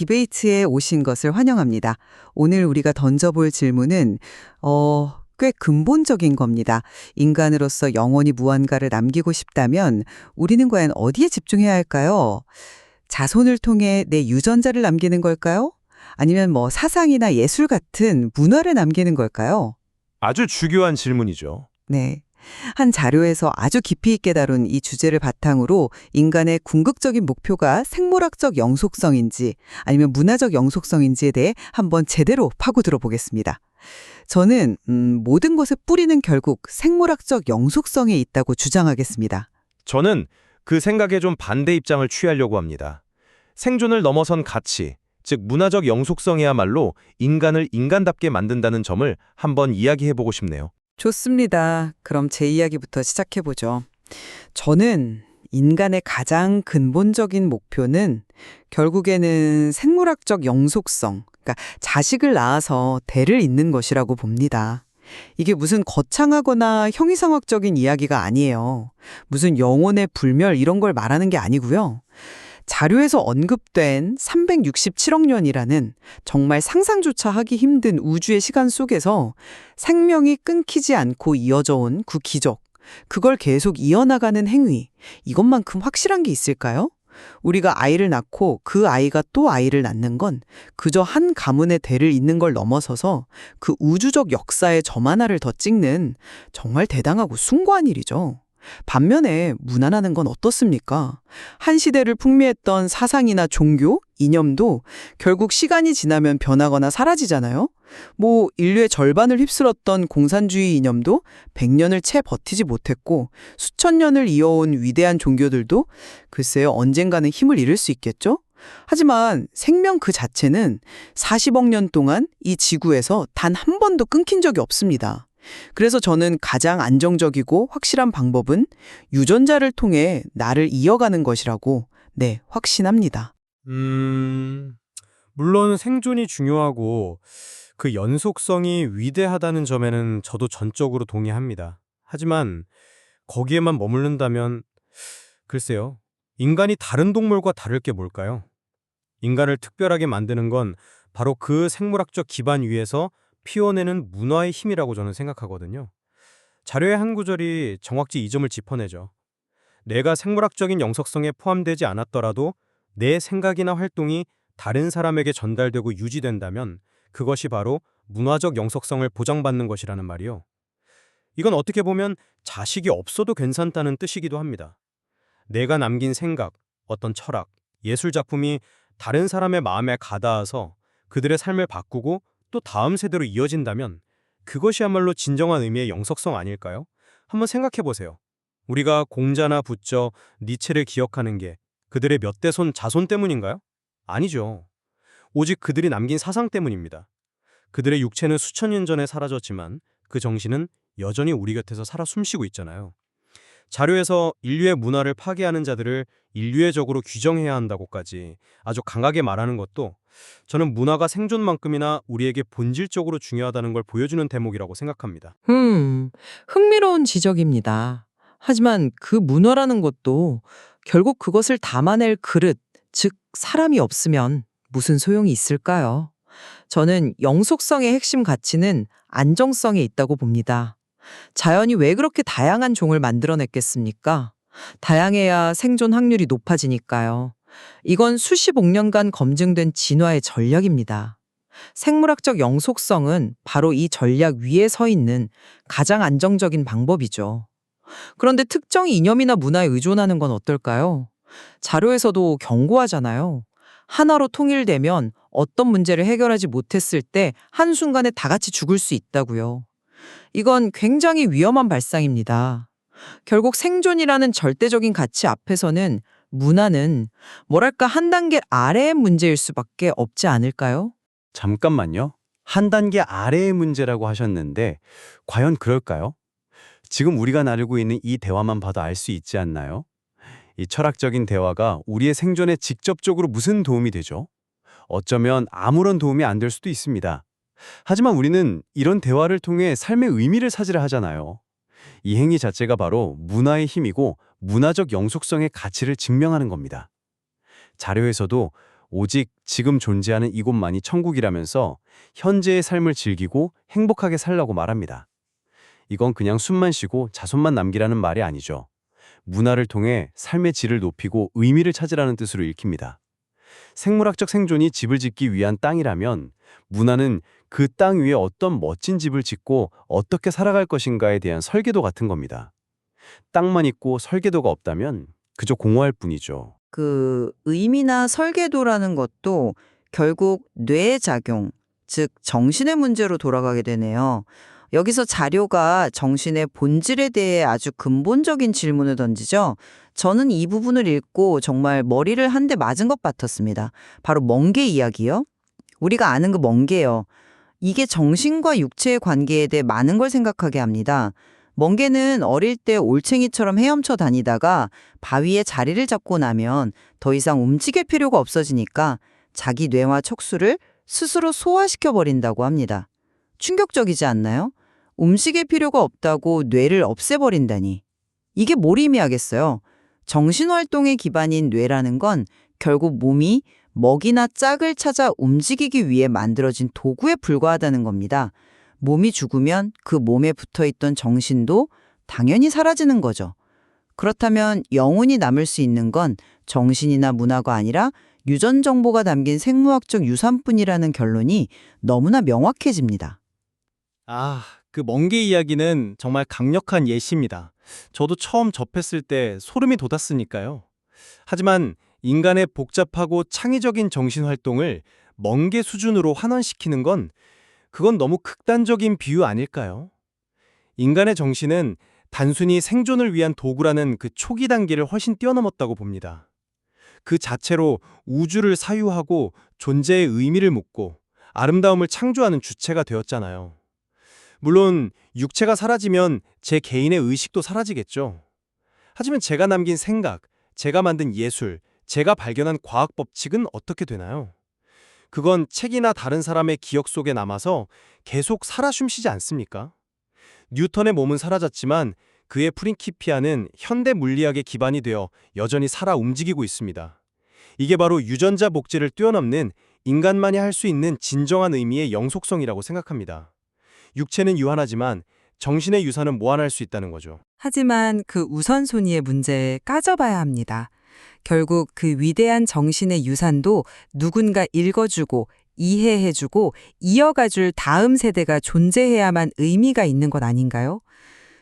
디베이트에 오신 것을 환영합니다. 오늘 우리가 던져볼 질문은 어, 꽤 근본적인 겁니다. 인간으로서 영원히 무언가를 남기고 싶다면 우리는 과연 어디에 집중해야 할까요? 자손을 통해 내 유전자를 남기는 걸까요? 아니면 뭐 사상이나 예술 같은 문화를 남기는 걸까요? 아주 중요한 질문이죠. 네. 한 자료에서 아주 깊이 있게 다룬 이 주제를 바탕으로 인간의 궁극적인 목표가 생물학적 영속성인지 아니면 문화적 영속성인지에 대해 한번 제대로 파고들어 보겠습니다. 저는 음, 모든 것의 뿌리는 결국 생물학적 영속성에 있다고 주장하겠습니다. 저는 그 생각에 좀 반대 입장을 취하려고 합니다. 생존을 넘어선 가치, 즉 문화적 영속성이야말로 인간을 인간답게 만든다는 점을 한번 이야기해보고 싶네요. 좋습니다. 그럼 제 이야기부터 시작해보죠. 저는 인간의 가장 근본적인 목표는 결국에는 생물학적 영속성, 그러니까 자식을 낳아서 대를 잇는 것이라고 봅니다. 이게 무슨 거창하거나 형이상학적인 이야기가 아니에요. 무슨 영혼의 불멸 이런 걸 말하는 게 아니고요. 자료에서 언급된 367억 년이라는 정말 상상조차 하기 힘든 우주의 시간 속에서 생명이 끊기지 않고 이어져 온 그 기적, 그걸 계속 이어나가는 행위, 이것만큼 확실한 게 있을까요? 우리가 아이를 낳고 그 아이가 또 아이를 낳는 건 그저 한 가문의 대를 잇는 걸 넘어서서 그 우주적 역사의 점 하나를 더 찍는 정말 대단하고 숭고한 일이죠. 반면에 문화라는 건 어떻습니까? 한 시대를 풍미했던 사상이나 종교, 이념도 결국 시간이 지나면 변하거나 사라지잖아요? 뭐 인류의 절반을 휩쓸었던 공산주의 이념도 100년을 채 버티지 못했고 수천 년을 이어온 위대한 종교들도 글쎄요 언젠가는 힘을 잃을 수 있겠죠? 하지만 생명 그 자체는 40억 년 동안 이 지구에서 단 한 번도 끊긴 적이 없습니다. 그래서 저는 가장 안정적이고 확실한 방법은 유전자를 통해 나를 이어가는 것이라고 네, 확신합니다. 음, 물론 생존이 중요하고 그 연속성이 위대하다는 점에는 저도 전적으로 동의합니다. 하지만 거기에만 머무른다면 글쎄요. 인간이 다른 동물과 다를 게 뭘까요? 인간을 특별하게 만드는 건 바로 그 생물학적 기반 위에서 피워내는 문화의 힘이라고 저는 생각하거든요. 자료의 한 구절이 정확히 이 점을 짚어내죠. 내가 생물학적인 영속성에 포함되지 않았더라도 내 생각이나 활동이 다른 사람에게 전달되고 유지된다면 그것이 바로 문화적 영속성을 보장받는 것이라는 말이요. 이건 어떻게 보면 자식이 없어도 괜찮다는 뜻이기도 합니다. 내가 남긴 생각, 어떤 철학, 예술 작품이 다른 사람의 마음에 가닿아서 그들의 삶을 바꾸고 또 다음 세대로 이어진다면 그것이야말로 진정한 의미의 영속성 아닐까요? 한번 생각해 보세요. 우리가 공자나 부처, 니체를 기억하는 게 그들의 몇 대손 자손 때문인가요? 아니죠. 오직 그들이 남긴 사상 때문입니다. 그들의 육체는 수천 년 전에 사라졌지만 그 정신은 여전히 우리 곁에서 살아 숨쉬고 있잖아요. 자료에서 인류의 문화를 파괴하는 자들을 인류의 적으로 규정해야 한다고까지 아주 강하게 말하는 것도 저는 문화가 생존만큼이나 우리에게 본질적으로 중요하다는 걸 보여주는 대목이라고 생각합니다. 음, 흥미로운 지적입니다. 하지만 그 문화라는 것도 결국 그것을 담아낼 그릇, 즉 사람이 없으면 무슨 소용이 있을까요? 저는 영속성의 핵심 가치는 안정성에 있다고 봅니다. 자연이 왜 그렇게 다양한 종을 만들어냈겠습니까? 다양해야 생존 확률이 높아지니까요. 이건 수십억 년간 검증된 진화의 전략입니다. 생물학적 영속성은 바로 이 전략 위에 서 있는 가장 안정적인 방법이죠. 그런데 특정 이념이나 문화에 의존하는 건 어떨까요? 자료에서도 경고하잖아요. 하나로 통일되면 어떤 문제를 해결하지 못했을 때 한순간에 다 같이 죽을 수 있다고요. 이건 굉장히 위험한 발상입니다. 결국 생존이라는 절대적인 가치 앞에서는 문화는 뭐랄까 한 단계 아래의 문제일 수밖에 없지 않을까요? 잠깐만요. 한 단계 아래의 문제라고 하셨는데 과연 그럴까요? 지금 우리가 나누고 있는 이 대화만 봐도 알 수 있지 않나요? 이 철학적인 대화가 우리의 생존에 직접적으로 무슨 도움이 되죠? 어쩌면 아무런 도움이 안 될 수도 있습니다. 하지만 우리는 이런 대화를 통해 삶의 의미를 찾으려 하잖아요. 이 행위 자체가 바로 문화의 힘이고 문화적 영속성의 가치를 증명하는 겁니다. 자료에서도 오직 지금 존재하는 이곳만이 천국이라면서 현재의 삶을 즐기고 행복하게 살라고 말합니다. 이건 그냥 숨만 쉬고 자손만 남기라는 말이 아니죠. 문화를 통해 삶의 질을 높이고 의미를 찾으라는 뜻으로 읽힙니다. 생물학적 생존이 집을 짓기 위한 땅이라면 문화는 그 땅 위에 어떤 멋진 집을 짓고 어떻게 살아갈 것인가에 대한 설계도 같은 겁니다. 땅만 있고 설계도가 없다면 그저 공허할 뿐이죠. 그 의미나 설계도라는 것도 결국 뇌의 작용, 즉 정신의 문제로 돌아가게 되네요. 여기서 자료가 정신의 본질에 대해 아주 근본적인 질문을 던지죠. 저는 이 부분을 읽고 정말 머리를 한 대 맞은 것 같았습니다. 바로 멍게 이야기요. 우리가 아는 그 멍게요. 이게 정신과 육체의 관계에 대해 많은 걸 생각하게 합니다. 멍게는 어릴 때 올챙이처럼 헤엄쳐 다니다가 바위에 자리를 잡고 나면 더 이상 움직일 필요가 없어지니까 자기 뇌와 척수를 스스로 소화시켜 버린다고 합니다. 충격적이지 않나요? 움직일 필요가 없다고 뇌를 없애버린다니. 이게 뭘 의미하겠어요? 정신활동의 기반인 뇌라는 건 결국 몸이 먹이나 짝을 찾아 움직이기 위해 만들어진 도구에 불과하다는 겁니다. 몸이 죽으면 그 몸에 붙어 있던 정신도 당연히 사라지는 거죠. 그렇다면 영혼이 남을 수 있는 건 정신이나 문화가 아니라 유전 정보가 담긴 생물학적 유산뿐이라는 결론이 너무나 명확해집니다. 아, 그 멍게 이야기는 정말 강력한 예시입니다. 저도 처음 접했을 때 소름이 돋았으니까요. 하지만 인간의 복잡하고 창의적인 정신 활동을 멍게 수준으로 환원시키는 건 그건 너무 극단적인 비유 아닐까요? 인간의 정신은 단순히 생존을 위한 도구라는 그 초기 단계를 훨씬 뛰어넘었다고 봅니다. 그 자체로 우주를 사유하고 존재의 의미를 묻고 아름다움을 창조하는 주체가 되었잖아요. 물론 육체가 사라지면 제 개인의 의식도 사라지겠죠. 하지만 제가 남긴 생각, 제가 만든 예술, 제가 발견한 과학 법칙은 어떻게 되나요? 그건 책이나 다른 사람의 기억 속에 남아서 계속 살아 숨쉬지 않습니까? 뉴턴의 몸은 사라졌지만 그의 프린키피아는 현대 물리학의 기반이 되어 여전히 살아 움직이고 있습니다. 이게 바로 유전자 복제를 뛰어넘는 인간만이 할 수 있는 진정한 의미의 영속성이라고 생각합니다. 육체는 유한하지만 정신의 유산은 무한할 수 있다는 거죠. 하지만 그 우선순위의 문제에 까져봐야 합니다. 결국 그 위대한 정신의 유산도 누군가 읽어주고 이해해주고 이어가줄 다음 세대가 존재해야만 의미가 있는 것 아닌가요?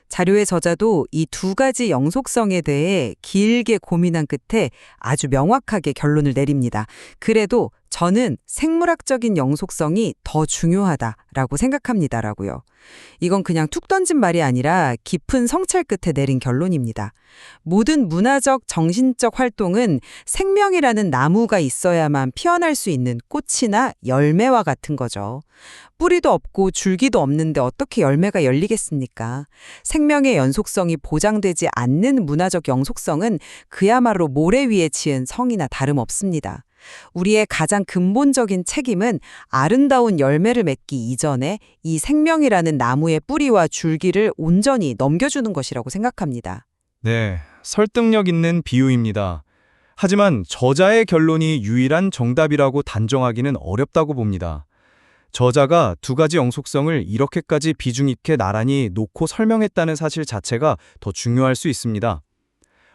자료의 저자도 이 두 가지 영속성에 대해 길게 고민한 끝에 아주 명확하게 결론을 내립니다. 그래도 저는 생물학적인 영속성이 더 중요하다라고 생각합니다라고요. 이건 그냥 툭 던진 말이 아니라 깊은 성찰 끝에 내린 결론입니다. 모든 문화적, 정신적 활동은 생명이라는 나무가 있어야만 피어날 수 있는 꽃이나 열매와 같은 거죠. 뿌리도 없고 줄기도 없는데 어떻게 열매가 열리겠습니까? 생명의 연속성이 보장되지 않는 문화적 영속성은 그야말로 모래 위에 지은 성이나 다름없습니다. 우리의 가장 근본적인 책임은 아름다운 열매를 맺기 이전에 이 생명이라는 나무의 뿌리와 줄기를 온전히 넘겨주는 것이라고 생각합니다. 네, 설득력 있는 비유입니다. 하지만 저자의 결론이 유일한 정답이라고 단정하기는 어렵다고 봅니다. 저자가 두 가지 영속성을 이렇게까지 비중 있게 나란히 놓고 설명했다는 사실 자체가 더 중요할 수 있습니다.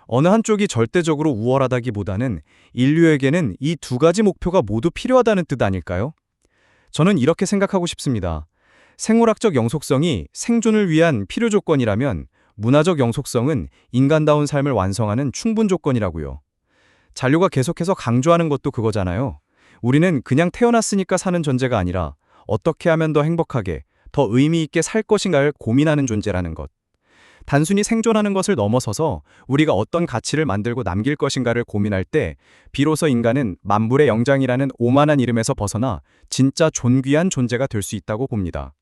어느 한쪽이 절대적으로 우월하다기보다는 인류에게는 이 두 가지 목표가 모두 필요하다는 뜻 아닐까요? 저는 이렇게 생각하고 싶습니다. 생물학적 영속성이 생존을 위한 필요 조건이라면 문화적 영속성은 인간다운 삶을 완성하는 충분 조건이라고요. 잔류가 계속해서 강조하는 것도 그거잖아요. 우리는 그냥 태어났으니까 사는 존재가 아니라 어떻게 하면 더 행복하게, 더 의미 있게 살 것인가를 고민하는 존재라는 것. 단순히 생존하는 것을 넘어서서 우리가 어떤 가치를 만들고 남길 것인가를 고민할 때 비로소 인간은 만물의 영장이라는 오만한 이름에서 벗어나 진짜 존귀한 존재가 될 수 있다고 봅니다.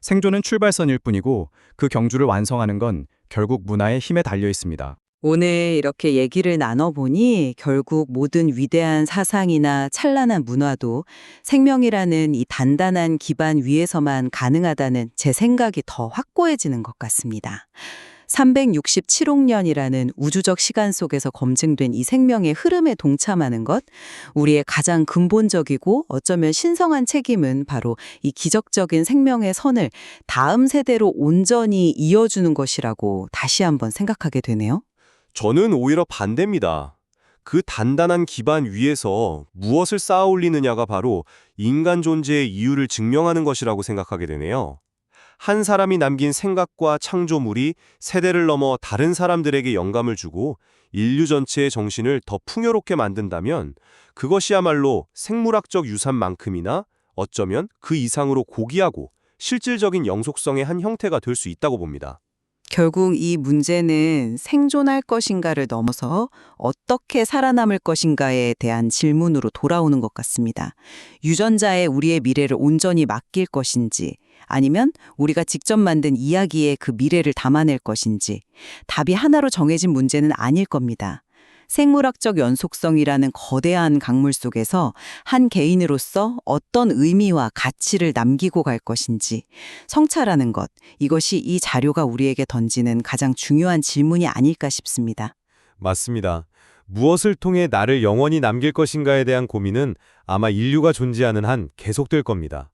생존은 출발선일 뿐이고 그 경주를 완성하는 건 결국 문화의 힘에 달려 있습니다. 오늘 이렇게 얘기를 나눠보니 결국 모든 위대한 사상이나 찬란한 문화도 생명이라는 이 단단한 기반 위에서만 가능하다는 제 생각이 더 확고해지는 것 같습니다. 367억 년이라는 우주적 시간 속에서 검증된 이 생명의 흐름에 동참하는 것, 우리의 가장 근본적이고 어쩌면 신성한 책임은 바로 이 기적적인 생명의 선을 다음 세대로 온전히 이어주는 것이라고 다시 한번 생각하게 되네요. 저는 오히려 반대입니다. 그 단단한 기반 위에서 무엇을 쌓아 올리느냐가 바로 인간 존재의 이유를 증명하는 것이라고 생각하게 되네요. 한 사람이 남긴 생각과 창조물이 세대를 넘어 다른 사람들에게 영감을 주고 인류 전체의 정신을 더 풍요롭게 만든다면 그것이야말로 생물학적 유산만큼이나 어쩌면 그 이상으로 고귀하고 실질적인 영속성의 한 형태가 될 수 있다고 봅니다. 결국 이 문제는 생존할 것인가를 넘어서 어떻게 살아남을 것인가에 대한 질문으로 돌아오는 것 같습니다. 유전자에 우리의 미래를 온전히 맡길 것인지 아니면 우리가 직접 만든 이야기에 그 미래를 담아낼 것인지 답이 하나로 정해진 문제는 아닐 겁니다. 생물학적 연속성이라는 거대한 강물 속에서 한 개인으로서 어떤 의미와 가치를 남기고 갈 것인지 성찰하는 것, 이것이 이 자료가 우리에게 던지는 가장 중요한 질문이 아닐까 싶습니다. 맞습니다. 무엇을 통해 나를 영원히 남길 것인가에 대한 고민은 아마 인류가 존재하는 한 계속될 겁니다.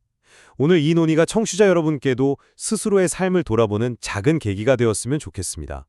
오늘 이 논의가 청취자 여러분께도 스스로의 삶을 돌아보는 작은 계기가 되었으면 좋겠습니다.